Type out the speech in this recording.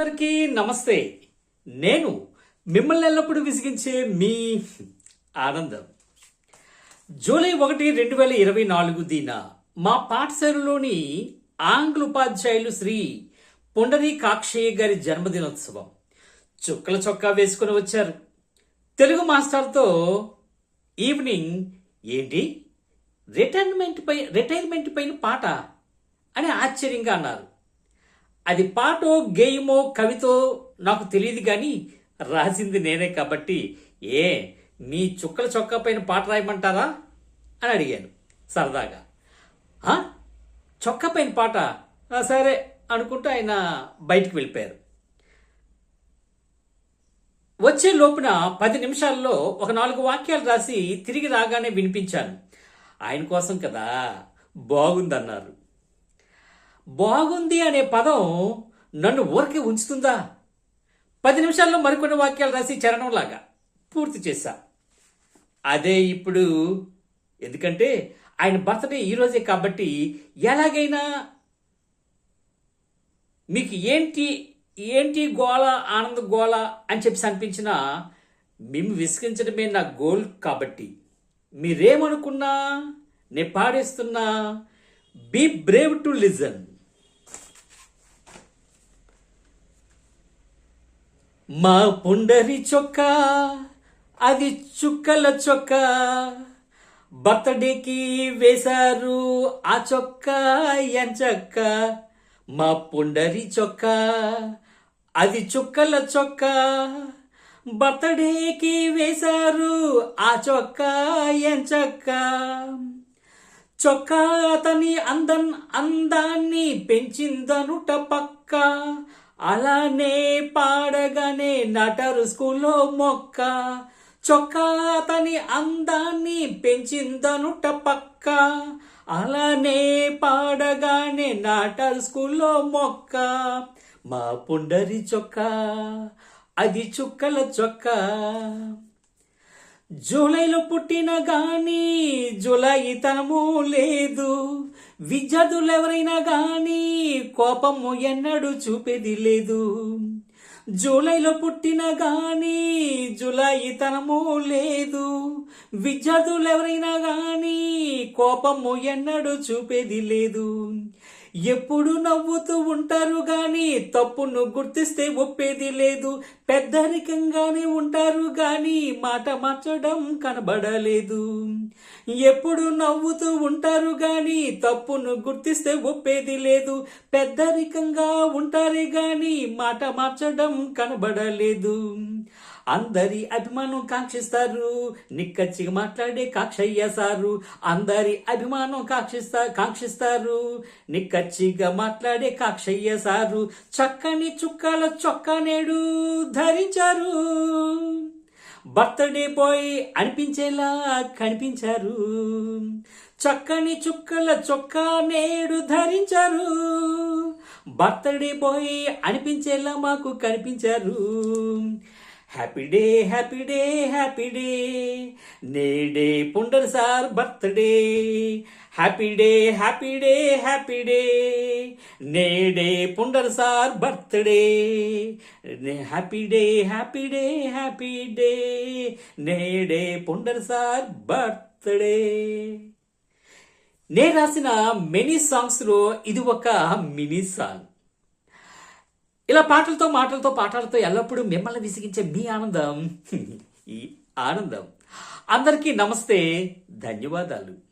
అందరికీ నమస్తే. నేను మిమ్మల్ని ఎల్లప్పుడూ విసిగించే మీ ఆనందం. జూలై ఒకటి రెండు వేల ఇరవై నాలుగు దిన మా పాఠశాలలోని ఆంగ్ల ఉపాధ్యాయులు శ్రీ పుండరీ కాక్షయ్య గారి జన్మదినోత్సవం. చుక్కల చొక్కా వేసుకుని వచ్చారు. తెలుగు మాస్టర్తో ఈవినింగ్ ఏంటి? రిటైర్మెంట్ పై రిటైర్మెంట్ పైన పాట? అని ఆశ్చర్యంగా అన్నారు. అది పాటో గేయమో కవితో నాకు తెలియదు కానీ రాసింది నేనే కాబట్టి ఏ మీ చుక్కల చొక్కా పైన పాట రాయమంటారా అని అడిగాను సరదాగా. "ఆ? చొక్కా పైన పాట? సరే అనుకుంటూ ఆయన బయటికి వెళ్ళిపోయారు. వచ్చే లోపున పది నిమిషాల్లో ఒక నాలుగు వాక్యాలు రాసి తిరిగి రాగానే వినిపించాను. ఆయన కోసం కదా బాగుందన్నారు. బాగుంది అనే పదం నన్ను ఊరికే ఉంచుతుందా? పది నిమిషాల్లో మరికొన్ని వాక్యాలు రాసి చరణంలాగా పూర్తి చేశా. అదే ఇప్పుడు ఎందుకంటే ఆయన బర్త్డే ఈరోజే కాబట్టి ఎలాగైనా మీకు ఏంటి ఏంటి గోళ ఆనంద గోళ అని చెప్పి అనిపించిన మేము విసిగించడమే నా గోల్ కాబట్టి మీరేమనుకున్నా నేను పాడేస్తున్నా బీ బ్రేవ్ టు లిజన్. మా పుండరి చొక్క అది చుక్కల చొక్క. బర్త్డేకి వేశారు ఆ చొక్క ఎంచక్క మా పుండరి చొక్క అది చుక్కల చొక్క. బర్త్డేకి వేశారు ఆ చొక్క ఎంచక్క చొక్కా అతని అందం అందాన్ని పెంచిందనుట పక్క. అలానే పాడగానే నటరు స్కూల్లో మొక్క. చొక్కా అతని అందాన్ని పెంచిందనుట పక్క. అలానే పాడగానే నాటరు స్కూల్లో మొక్క. మా పుండరి చొక్క అది చుక్కల చొక్క. జూలైలో పుట్టిన గాని జులైతనము లేదు. విద్యార్థులెవరైనా కానీ గాని కోపము ఎన్నడూ చూపేది లేదు. జూలైలో పుట్టిన గాని జులైతనము లేదు. విద్యార్థులెవరైనా కానీ గాని కోపము ఎన్నడూ చూపేది లేదు. ఎప్పుడు నవ్వుతూ ఉంటారు గాని తప్పును గుర్తిస్తే ఒప్పేది లేదు. పెద్దరికంగానే ఉంటారు గాని మాట మార్చడం కనబడలేదు. ఎప్పుడు నవ్వుతూ ఉంటారు గాని తప్పును గుర్తిస్తే ఒప్పేది లేదు. పెద్దరికంగా ఉంటారే గాని మాట మార్చడం కనబడలేదు. అందరి అభిమానం కాంక్షిస్తారు. నిక్కచ్చిగా మాట్లాడే కాక్షయ్య సారు. అందరి అభిమానం కాక్షిస్తా కాంక్షిస్తారు. నిక్కచ్చిగా మాట్లాడే కాక్షయ్య సారు. చక్కని చుక్కల చొక్కా నేడు ధరించారు. బర్త్డే బాయ్ అనిపించేలా కనిపించారు. చక్కని చుక్కల చొక్కా నేడు ధరించారు. బర్త్డే బాయ్ అనిపించేలా మాకు కనిపించారు. Happy day happy day happy day నేడే Pundar sir birthday happy day happy day happy day నేడే Pundar sir birthday happy day happy day happy day నేడే పుండర్ సార్ బర్త్డే నేను రాసిన మెనీ సాంగ్స్లో ఇది ఒక మినీ సాంగ్ ఇలా పాటలతో మాటలతో పాటలతో ఎల్లప్పుడూ మిమ్మల్ని విసిగించే మీ ఆనందం ఈ ఆనందం. అందరికీ నమస్తే ధన్యవాదాలు.